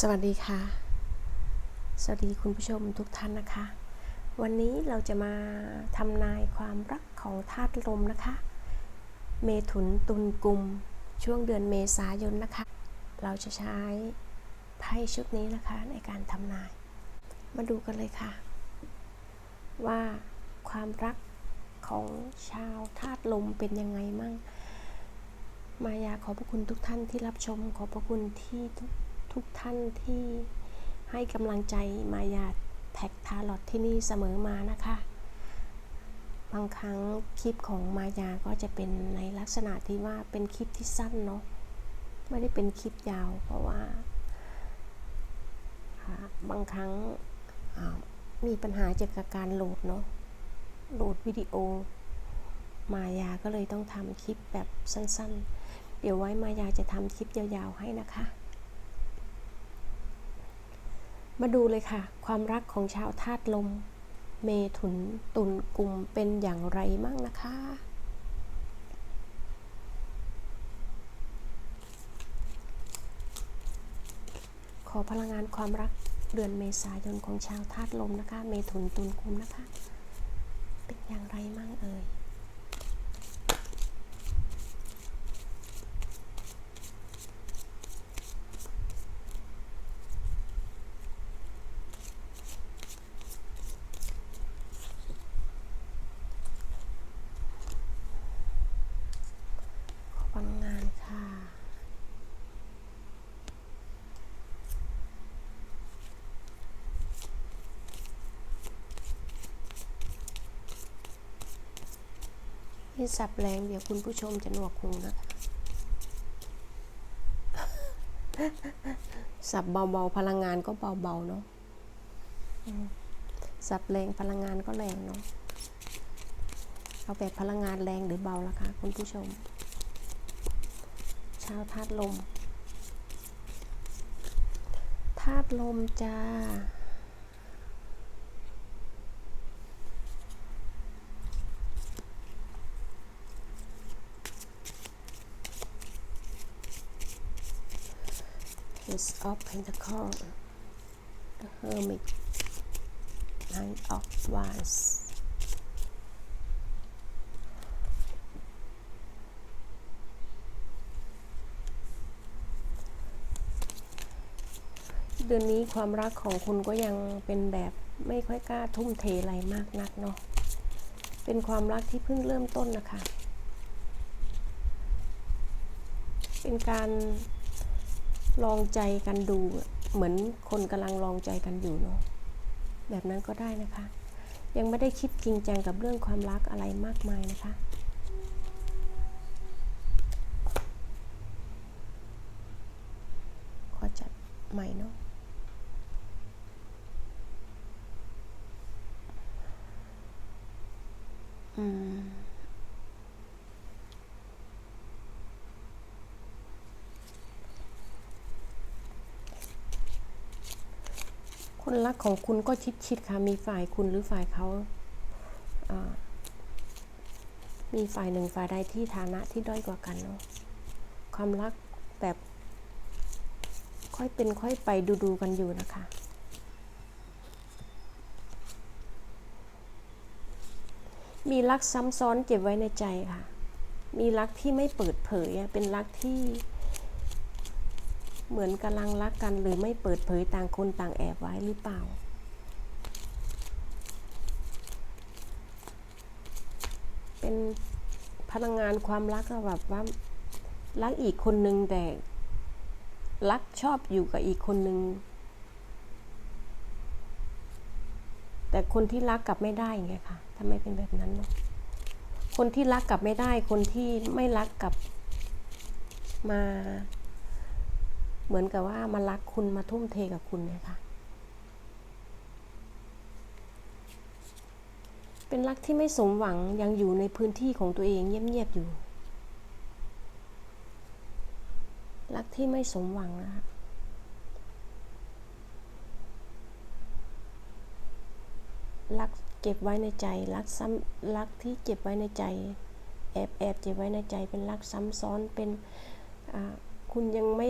สวัสดีค่ะ สวัสดีคุณผู้ชมทุกท่านนะคะ วันนี้เราจะมาทำนายความรักของธาตุลมนะคะ เมถุนตุลกุม ช่วงเดือนเมษายนนะคะ เราจะใช้ไพ่ชุดนี้นะคะในการทำนาย มาดูกันเลยค่ะ ว่าความรักของชาวธาตุลมเป็นยังไงมั่ง มายาขอบพระคุณทุกท่านที่รับชม ขอบพระคุณที่ ทุกท่านที่ให้กำลังใจมายาแท็กทาร์ลอตที่นี่เสมอมานะคะ บางครั้งคลิปของมายาก็จะเป็นในลักษณะที่ว่าเป็นคลิปที่สั้นเนาะไม่ได้เป็นคลิปยาวเพราะว่า บางครั้งมีปัญหาเกี่ยวกับการโหลดเนาะโหลดวิดีโอ มายาก็เลยต้องทำคลิปแบบสั้นๆ เดี๋ยวไว้มายาจะทำคลิปยาวๆให้นะคะ มาดูเลยค่ะ ความรักของชาวธาตุลม เมถุนตุลกุมเป็นอย่างไรมั่งนะคะ ขอพลังงานความรักเดือนเมษายนของชาวธาตุลมนะคะ เมถุนตุลกุมนะคะ เป็นอย่างไรมั่งเอ่ย ขอพลังงานค่ะ นี่สับแรงเดี๋ยวคุณผู้ชมจะหนวกหูนะสับเบาๆ พลังงานก็เบาๆเนาะสับแรงพลังงานก็แรงเนาะเอาแบบพลังงานแรงหรือเบาล่ะคะคุณผู้ชม ชาวธาตุลมธาตุลมจ้า Ace of Pentacles The Hermit Nine of Wands เดือนนี้ความรักของคุณก็ยังเป็นแบบไม่ค่อยกล้าทุ่มเทอะไรมากนักเนาะ เป็นความรักที่เพิ่งเริ่มต้นนะคะ เป็นการ ลองใจกันดูเหมือนคนกำลังลองใจกันอยู่เนาะแบบนั้นก็ได้นะคะ ยังไม่ได้คิดจริงจังกับเรื่องความรักอะไรมากมายนะคะขอจัดใหม่เนาะอืม คนรักของคุณก็ชิดๆค่ะ มีฝ่ายคุณหรือฝ่ายเขาามีฝ่ายหนึ่งฝ่ายใดที่ฐานะที่ด้อยกว่ากันเนาะความรักแบบ ค่อยเป็นค่อยไปดูๆกันอยู่นะคะ มีรักซ้ำซ้อนเก็บไว้ในใจค่ะ มีรักที่ไม่เปิดเผยเป็นรักที่ เหมือนกำลังรักกันหรือไม่เปิดเผยต่างคนต่างแอบไว้หรือเปล่า เป็นพลังงานความรักอะแบบว่ารักอีกคนนึงแต่รักชอบอยู่กับอีกคนนึงแต่คนที่รักกลับไม่ได้ไงค่ะทำไมเป็นแบบนั้นเนาะคนที่รักกลับไม่ได้ คนที่ไม่รักกลับมา เหมือนกับว่ามารักคุณมาทุ่มเทกับคุณเนี่ยค่ะ เป็นรักที่ไม่สมหวังยังอยู่ในพื้นที่ของตัวเองเงียบๆอยู่ รักที่ไม่สมหวังนะคะรักเก็บไว้ในใจ รักซ้ำรักที่เก็บไว้ในใจ แอบแอบเก็บไว้ในใจ เป็นรักซ้ำซ้อนเป็นคุณยังไม่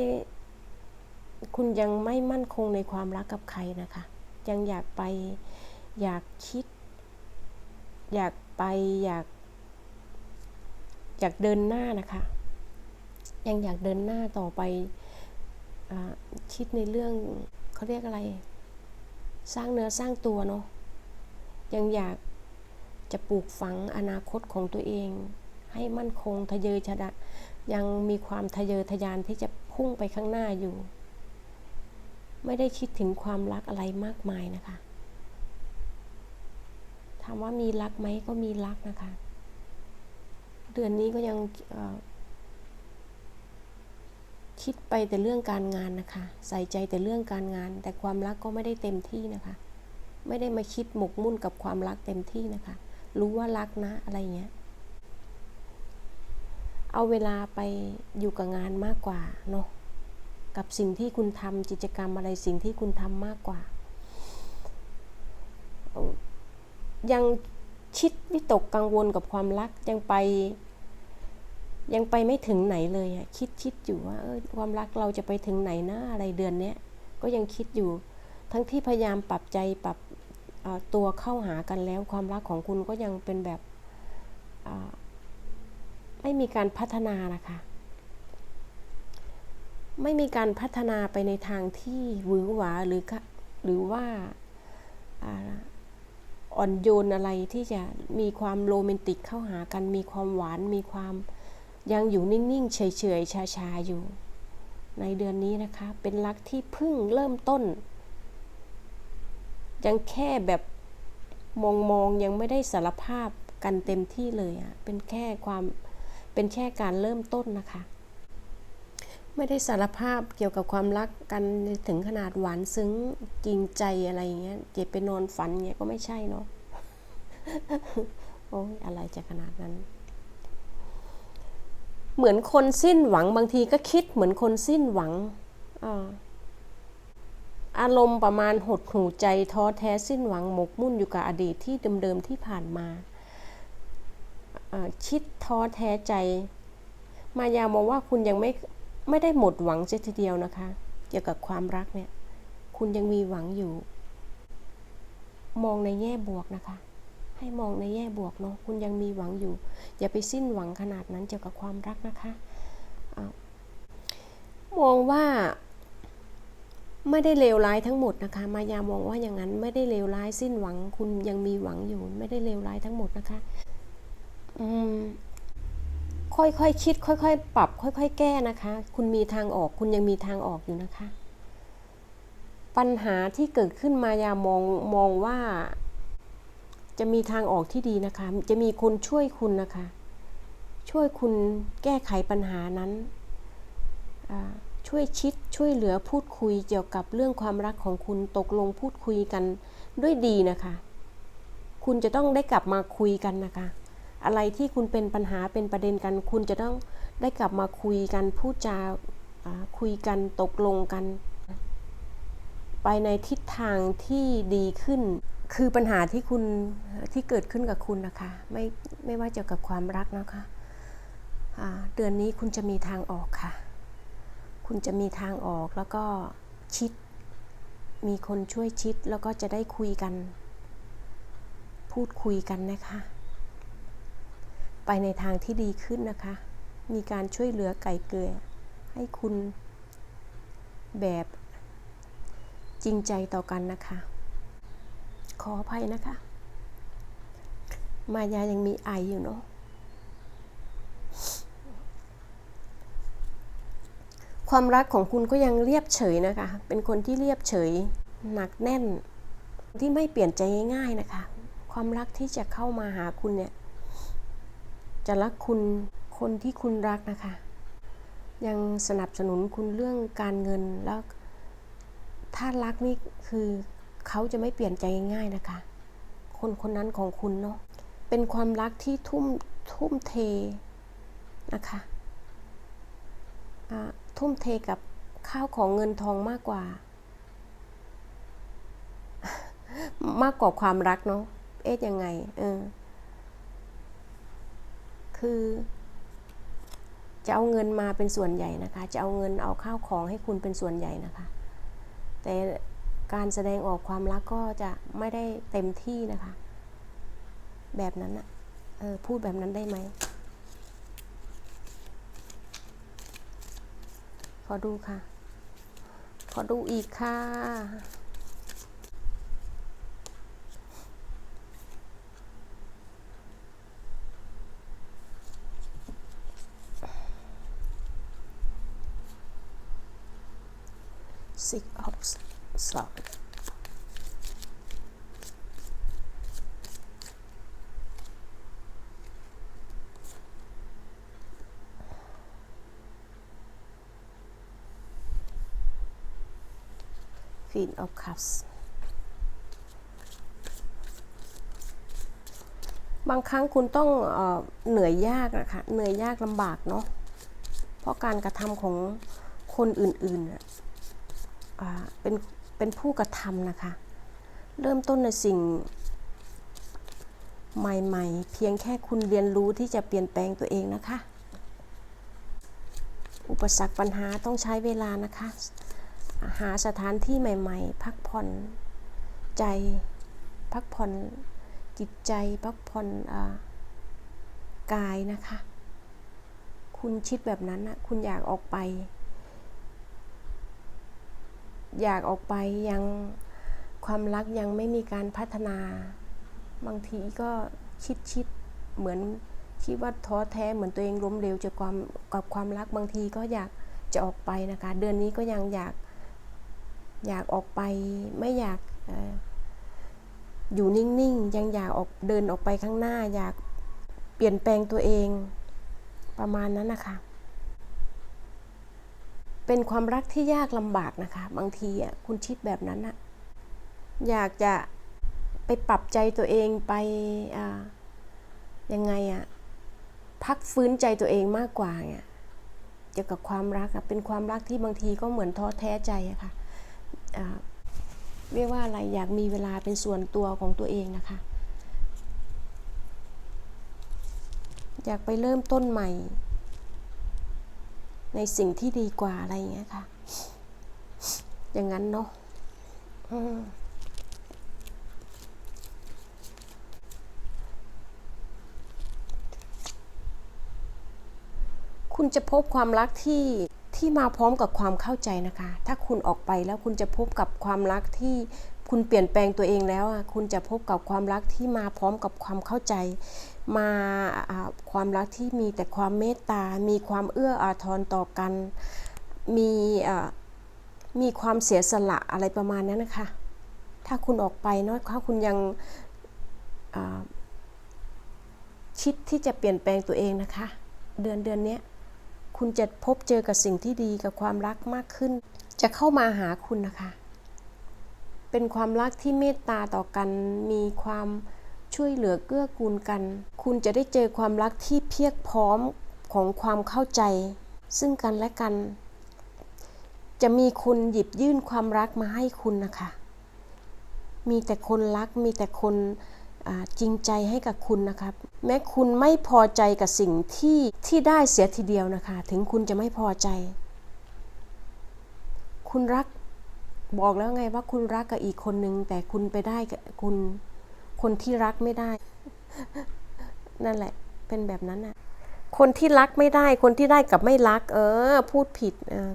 คุณยังไม่มั่นคงในความรักกับใครนะคะ ยังอยากไปอยากคิด อยากไปอยากอยากเดินหน้านะคะ ยังอยากเดินหน้าต่อไปอคิดในเรื่องเขาเรียกอะไร สร้างเนื้อสร้างตัวเนาะยังอยากจะปลูกฝังอนาคตของตัวเอง ให้มั่นคงทะเยอชะดะยังมีความทะเยอทะยานที่จะพุ่งไปข้างหน้าอยู่ ไม่ได้คิดถึงความรักอะไรมากมายนะคะ ถามว่ามีรักไหมก็มีรักนะคะ เดือนนี้ก็ยังคิดไปแต่เรื่องการงานนะคะ ใส่ใจแต่เรื่องการงาน แต่ความรักก็ไม่ได้เต็มที่นะคะ ไม่ได้มาคิดหมกมุ่นกับความรักเต็มที่นะคะ รู้ว่ารักนะอะไรเงี้ย เอาเวลาไปอยู่กับงานมากกว่าเนาะ กับสิ่งที่คุณทำกิจกรรมอะไรสิ่งที่คุณทำมากกว่า ยังคิดวิตกกังวลกับความรักยังไป ยังไปไม่ถึงไหนเลยอะคิดคิดอยู่ว่าความรักเราจะไปถึงไหนนะอะไรเดือนนี้ก็ยังคิดอยู่ ทั้งที่พยายามปรับใจปรับตัวเข้าหากันแล้ว ความรักของคุณก็ยังเป็นแบบไม่มีการพัฒนานะคะ ไม่มีการพัฒนาไปในทางที่หวือหวาหรือหรือว่าอ่อนโยนอะไรที่จะมีความโรแมนติกเข้าหากันมีความหวานมีความยังอยู่นิ่งๆเฉยๆชาๆอยู่ ในเดือนนี้นะคะ เป็นรักที่เพิ่งเริ่มต้น ยังแค่แบบมองๆยังไม่ได้สารภาพกันเต็มที่เลยอะเป็นแค่ความเป็นแค่การเริ่มต้นนะคะ ไม่ได้สารภาพเกี่ยวกับความรักกันถึงขนาดหวานซึ้งจริงใจอะไรอย่างเงี้ยเจ็บไปนอนฝันเงี้ยก็ไม่ใช่เนาะโอ้ยอะไรจะขนาดนั้น เหมือนคนสิ้นหวังบางทีก็คิดเหมือนคนสิ้นหวังอารมณ์ประมาณหดหูใจท้อแท้สิ้นหวังหมกมุ่นอยู่กับอดีตที่เดิมๆที่ผ่านมาคิดท้อแท้ใจ มายามองว่าคุณยังไม่ ไม่ได้หมดหวังเสียทีเดียวนะคะ เกี่ยวกับความรักเนี่ย คุณยังมีหวังอยู่ มองในแง่บวกนะคะ ให้มองในแง่บวกเนาะ คุณยังมีหวังอยู่ อย่าไปสิ้นหวังขนาดนั้นเกี่ยวกับความรักนะคะมองว่าไม่ได้เลวร้ายทั้งหมดนะคะ มายามองว่าอย่างนั้นไม่ได้เลวร้ายสิ้นหวัง คุณยังมีหวังอยู่ ไม่ได้เลวร้ายทั้งหมดนะคะ อืม ค่อยๆคคิด ค่อย ๆ ปรับ ค่อย ๆ แก้นะคะ คุณมีทางออก คุณยังมีทางออกอยู่นะคะ ปัญหาที่เกิดขึ้นมายามองมองว่า จะมีทางออกที่ดีนะคะ จะมีคนช่วยคุณนะคะ ช่วยคุณแก้ไขปัญหานั้นช่วยชิดช่วยเหลือพูดคุยเกี่ยวกับเรื่องความรักของคุณตกลงพูดคุยกันด้วยดีนะคะ คุณจะต้องได้กลับมาคุยกันนะคะ อะไรที่คุณเป็นปัญหาเป็นประเด็นกัน คุณจะต้องได้กลับมาคุยกันพูดจาคุยกันตกลงกัน ไปในทิศทางที่ดีขึ้น คือปัญหาที่คุณที่เกิดขึ้นกับคุณนะคะ ไม่ไม่ว่าเกี่ยวกับความรักนะคะเดือนนี้คุณจะมีทางออกค่ะ คุณจะมีทางออกแล้วก็ชิด มีคนช่วยชิดแล้วก็จะได้คุยกัน พูดคุยกันนะคะ ไปในทางที่ดีขึ้นนะคะ มีการช่วยเหลือไก่เกลือ ให้คุณแบบจริงใจต่อกันนะคะ ขออภัยนะคะ มายายังมีไออยู่เนาะความรักของคุณก็ยังเรียบเฉยนะคะ เป็นคนที่เรียบเฉย หนักแน่น ที่ไม่เปลี่ยนใจง่ายๆนะคะ ความรักที่จะเข้ามาหาคุณเนี่ย จะรักคุณคนที่คุณรักนะคะ ยังสนับสนุนคุณเรื่องการเงินแล้ว ถ้ารักนี่คือเขาจะไม่เปลี่ยนใจง่ายๆนะคะ คนคนนั้นของคุณเนาะเป็นความรักที่ทุ่มทุ่มเทนะคะทุ่มเทกับข้าวของเงินทองมากกว่า มากกว่าความรักเนาะเอ๊ะยังไง เออ คือ จะเอาเงินมาเป็นส่วนใหญ่นะคะ จะเอาเงินเอาข้าวของให้คุณเป็นส่วนใหญ่นะคะ แต่การแสดงออกความรักก็จะไม่ได้เต็มที่นะคะ แบบนั้นอะเออพูดแบบนั้นได้ไหมขอดูค่ะ ขอดูอีกค่ะ Six of Swords ฟีน of Cups บางครั้งคุณต้องเอเหนื่อยยากนะคะ เหนื่อยยากลำบากเนาะ เพราะการกระทำของคนอื่นๆ เป็นเป็นผู้กระทำนะคะ เริ่มต้นในสิ่งใหม่ๆ เพียงแค่คุณเรียนรู้ที่จะเปลี่ยนแปลงตัวเองนะคะ อุปสรรคปัญหาต้องใช้เวลานะคะ หาสถานที่ใหม่ ๆ พักผ่อนใจพักผ่อนจิตใจพักผ่อนอกายนะคะ คุณคิดแบบนั้นนะคุณอยากออกไป อยากออกไปยังความรักยังไม่มีการพัฒนา บางทีก็คิดคิดเหมือนคิดว่าท้อแท้เหมือนตัวเองล้มเหลวจากความกับความรักบางทีก็อยากจะออกไปนะคะ เดือนนี้ก็ยังอยากอยากออกไปไม่อยากอยู่นิ่งๆ ยังอยากออกเดินออกไปข้างหน้า อยากเปลี่ยนแปลงตัวเองประมาณนั้นนะคะ เป็นความรักที่ยากลำบากนะคะ บางทีอะคุณคิดแบบนั้นอะอยากจะไปปรับใจตัวเองไปอ่ายังไงอะพักฟื้นใจตัวเองมากกว่าเนี่ยเกี่ยวกับความรักอะเป็นความรักที่บางทีก็เหมือนท้อแท้ใจอะค่ะอ่าเรียกว่าอะไรอยากมีเวลาเป็นส่วนตัวของตัวเองนะคะ อยากไปเริ่มต้นใหม่ ในสิ่งที่ดีกว่าอะไรอย่างเงี้ยค่ะ อย่างนั้นเนาะคุณจะพบความรักที่ที่มาพร้อมกับความเข้าใจนะคะ ถ้าคุณออกไปแล้วคุณจะพบกับความรักที่คุณเปลี่ยนแปลงตัวเองแล้วอะคุณจะพบกับความรักที่มาพร้อมกับความเข้าใจ มาความรักที่มีแต่ความเมตตา มีความเอื้ออาทรต่อกัน มีมีความเสียสละอะไรประมาณนั้นนะคะ ถ้าคุณออกไปเนาะถ้าคุณยังคิดที่จะเปลี่ยนแปลงตัวเองนะคะ เดือนเดือนนี้คุณจะพบเจอกับสิ่งที่ดีกับความรักมากขึ้น จะเข้ามาหาคุณนะคะ เป็นความรักที่เมตตาต่อกัน มีความ ช่วยเหลือเกื้อกูลกัน คุณจะได้เจอความรักที่เพียบพร้อมของความเข้าใจ ซึ่งกันและกัน จะมีคนหยิบยื่นความรักมาให้คุณนะคะ มีแต่คนรักมีแต่คนจริงใจให้กับคุณนะครับ แม้คุณไม่พอใจกับสิ่งที่ที่ได้เสียทีเดียวนะคะ ถึงคุณจะไม่พอใจ คุณรักบอกแล้วไงว่าคุณรักกับอีกคนนึง แต่คุณไปได้กับคุณ คนที่รักไม่ได้ นั่นแหละ เป็นแบบนั้นนะคนที่รักไม่ได้ คนที่ได้กับไม่รัก เออ พูดผิดเออ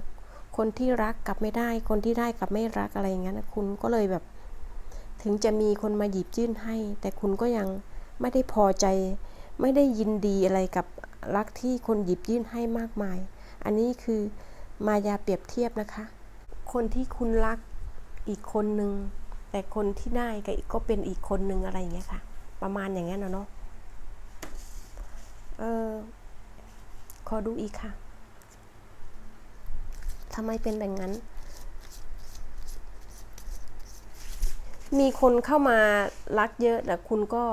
คนที่รักกับไม่ได้ คนที่ได้กับไม่รักอะไรอย่างนั้นนะคุณก็เลยแบบ ถึงจะมีคนมาหยิบยื่นให้ แต่คุณก็ยังไม่ได้พอใจ ไม่ได้ยินดีอะไรกับรักที่คนหยิบยื่นให้มากมาย อันนี้คือมายาเปรียบเทียบนะคะ คนที่คุณรักอีกคนหนึ่ง แต่คนที่ได้ก็ก็เป็นอีกคนนึงอะไรอย่างเงี้ยค่ะ ประมาณอย่างนั้นนะเนาะเออขอดูอีกค่ะทำไมเป็นแบบนั้น มีคนเข้ามารักเยอะแต่คุณก็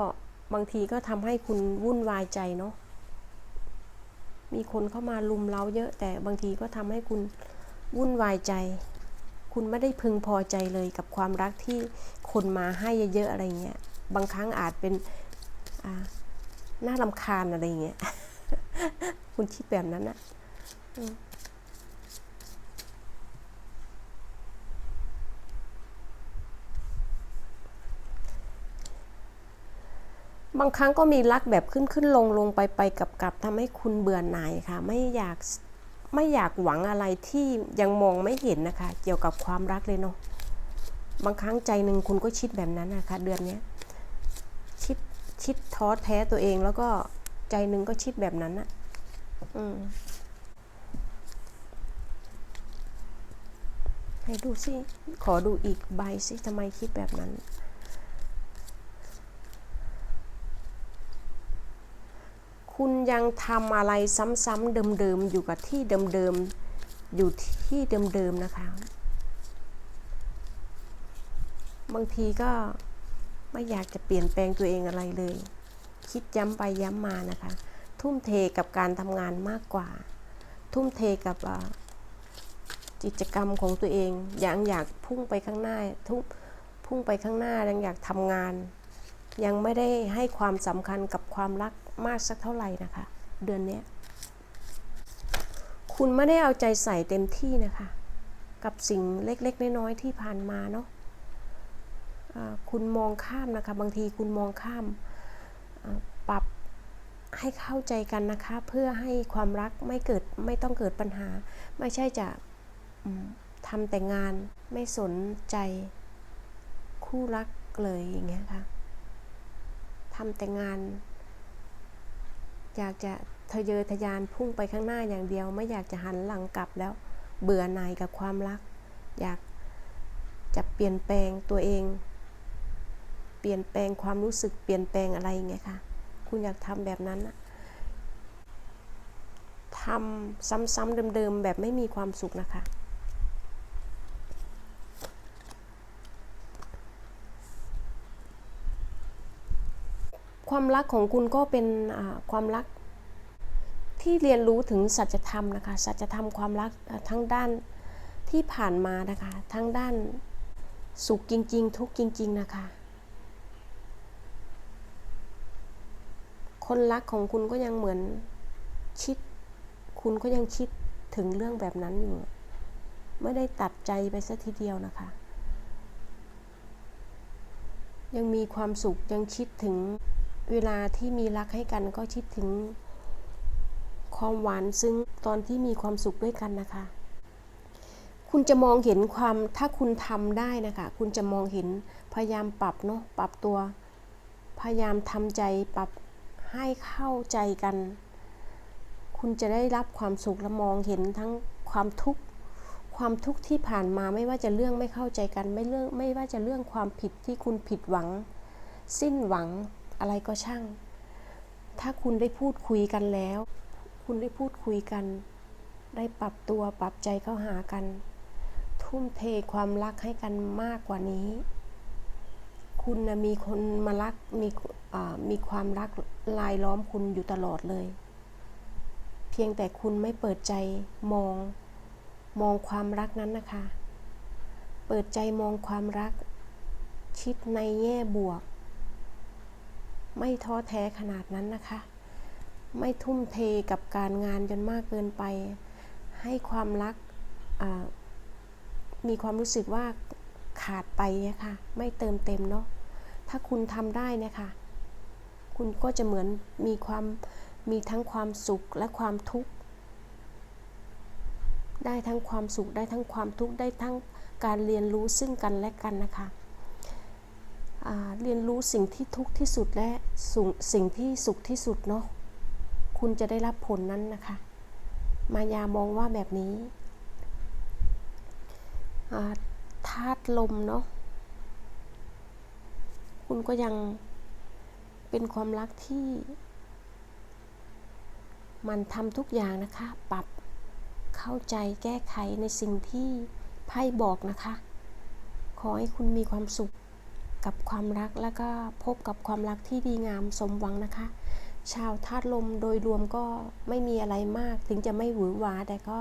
บางทีก็ทำให้คุณวุ่นวายใจเนาะ มีคนเข้ามาลุมเราเยอะ แต่บางทีก็ทำให้คุณวุ่นวายใจ คุณไม่ได้พึงพอใจเลยกับความรักที่คนมาให้เยอะๆอะไรเงี้ย บางครั้งอาจเป็นอ่าน่ารำคาญอะไรเงี้ย คุณคิดแบบนั้นอะบางครั้งก็มีรักแบบขึ้นขึ้นลงลงไปไปกับกับทำให้คุณเบื่อหน่ายค่ะ ไม่อยาก ไม่อยากหวังอะไรที่ยังมองไม่เห็นนะคะ เกี่ยวกับความรักเลยเนาะบางครั้งใจหนึ่งคุณก็คิดแบบนั้นนะคะ เดือนนี้ยคิดคิดท้อแท้ตัวเองแล้วก็ใจหนึ่งก็คิดแบบนั้นนะอืมให้ดูสิ ขอดูอีกใบสิทำไมคิดแบบนั้น คุณยังทำอะไรซ้ำๆเดิมๆอยู่กับที่เดิมๆอยู่ที่เดิมๆนะคะ บางทีก็ไม่อยากจะเปลี่ยนแปลงตัวเองอะไรเลย คิดย้ำไปย้ำมานะคะ ทุ่มเทกับการทำงานมากกว่า ทุ่มเทกับกิจกรรมของตัวเองยังอยากพุ่งไปข้างหน้า ทุ่งพุ่งไปข้างหน้ายังอยากทำงาน ยังไม่ได้ให้ความสำคัญกับความรักมากสักเท่าไหร่นะคะ เดือนนี้คุณไม่ได้เอาใจใส่เต็มที่นะคะ กับสิ่งเล็กๆน้อยๆที่ผ่านมาเนาะอ่าคุณมองข้ามนะคะ บางทีคุณมองข้ามปรับให้เข้าใจกันนะคะ เพื่อให้ความรักไม่เกิดไม่ต้องเกิดปัญหา ไม่ใช่จะทำแต่งานไม่สนใจคู่รักเลยอย่างเงี้ยค่ะ ทำแต่งาน อยากจะทะเยอทะยานพุ่งไปข้างหน้าอย่างเดียว ไม่อยากจะหันหลังกลับแล้ว เบื่อหน่ายกับความรัก อยากจะเปลี่ยนแปลงตัวเอง เปลี่ยนแปลงความรู้สึกเปลี่ยนแปลงอะไรอย่างเงี้ยค่ะคุณอยากทำแบบนั้นนะทำซ้ำๆเดิมๆแบบไม่มีความสุขนะคะ ความรักของคุณก็เป็นความรักที่เรียนรู้ถึงสัจธรรมนะคะ สัจธรรมความรักทั้งด้านที่ผ่านมานะคะ ทั้งด้านสุขจริง ๆ ทุกจริง ๆ นะคะ คนรักของคุณก็ยังเหมือนคิด คุณก็ยังคิดถึงเรื่องแบบนั้นอยู่ ไม่ได้ตัดใจไปสัทีเดียวนะคะ ยังมีความสุขยังคิดถึง เวลาที่มีรักให้กันก็คิดถึงความหวานซึ้งตอนที่มีความสุขด้วยกันนะคะ คุณจะมองเห็นความถ้าคุณทำได้นะคะ คุณจะมองเห็นพยายามปรับเนาะปรับตัว พยายามทำใจปรับให้เข้าใจกัน คุณจะได้รับความสุขและมองเห็นทั้งความทุกข์ความทุกข์ที่ผ่านมาไม่ว่าจะเรื่องไม่เข้าใจกันไม่เรื่องไม่ว่าจะเรื่องความผิดที่คุณผิดหวัง สิ้นหวัง อะไรก็ช่าง ถ้าคุณได้พูดคุยกันแล้ว คุณได้พูดคุยกัน ได้ปรับตัวปรับใจเข้าหากัน ทุ่มเทความรักให้กันมากกว่านี้ คุณนะมีคนมารักมีมีความรักลายล้อมคุณอยู่ตลอดเลย เพียงแต่คุณไม่เปิดใจมอง มองความรักนั้นนะคะ เปิดใจมองความรัก คิดในแง่บวก ไม่ท้อแท้ขนาดนั้นนะคะ ไม่ทุ่มเทกับการงานจนมากเกินไป ให้ความรักมีความรู้สึกว่าขาดไปอะค่ะไม่เติมเต็มเนาะถ้าคุณทำได้นะคะคุณก็จะเหมือนมีความมีทั้งความสุขและความทุกข์ได้ทั้งความสุขได้ทั้งความทุกข์ได้ทั้งการเรียนรู้ซึ่งกันและกันนะคะ เรียนรู้สิ่งที่ทุกข์ที่สุดและส,สิ่งที่สุขที่สุดเนาะคุณจะได้รับผลนั้นนะคะ มายามองว่าแบบนี้าธาตุลมเนาะคุณก็ยังเป็นความรักที่ มันทำทุกอย่างนะคะ ปรับเข้าใจแก้ไขในสิ่งที่ไพ่บอกนะคะ ขอให้คุณมีความสุข กับความรักแล้วก็พบกับความรักที่ดีงามสมหวังนะคะ ชาวธาตุลมโดยรวมก็ไม่มีอะไรมาก ถึงจะไม่หวือหวาแต่ก็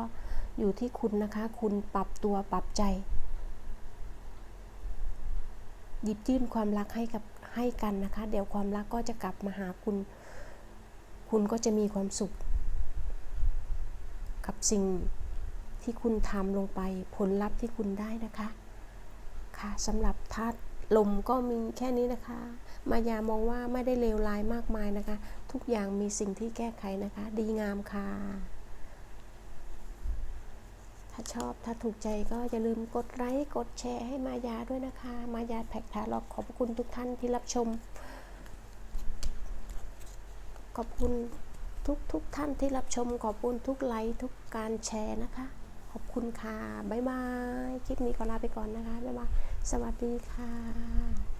อยู่ที่คุณนะคะ คุณปรับตัวปรับใจ หยิบยื่นความรักให้กับให้กันนะคะ เดี๋ยวความรักก็จะกลับมาหาคุณ คุณก็จะมีความสุข กับสิ่งที่คุณทำลงไปผลลัพธ์ที่คุณได้นะคะ ค่ะสำหรับธาตุ ลมก็มีแค่นี้นะคะ มายามองว่าไม่ได้เลวร้ายมากมายนะคะ ทุกอย่างมีสิ่งที่แก้ไขนะคะ ดีงามค่ะ ถ้าชอบถ้าถูกใจก็อย่าลืมกดไลค์กดแชร์ให้มายาด้วยนะคะ มายาแพ็กทาล็อกขอบคุณทุกท่านที่รับชม ขอบคุณทุกทุกท่านที่รับชม ขอบคุณทุกไลค์ทุกการแชร์นะคะ ขอบคุณค่ะ บ๊ายบาย คลิปนี้ก็ลาไปก่อนนะคะ บ๊ายบาย สวัสดีค่ะ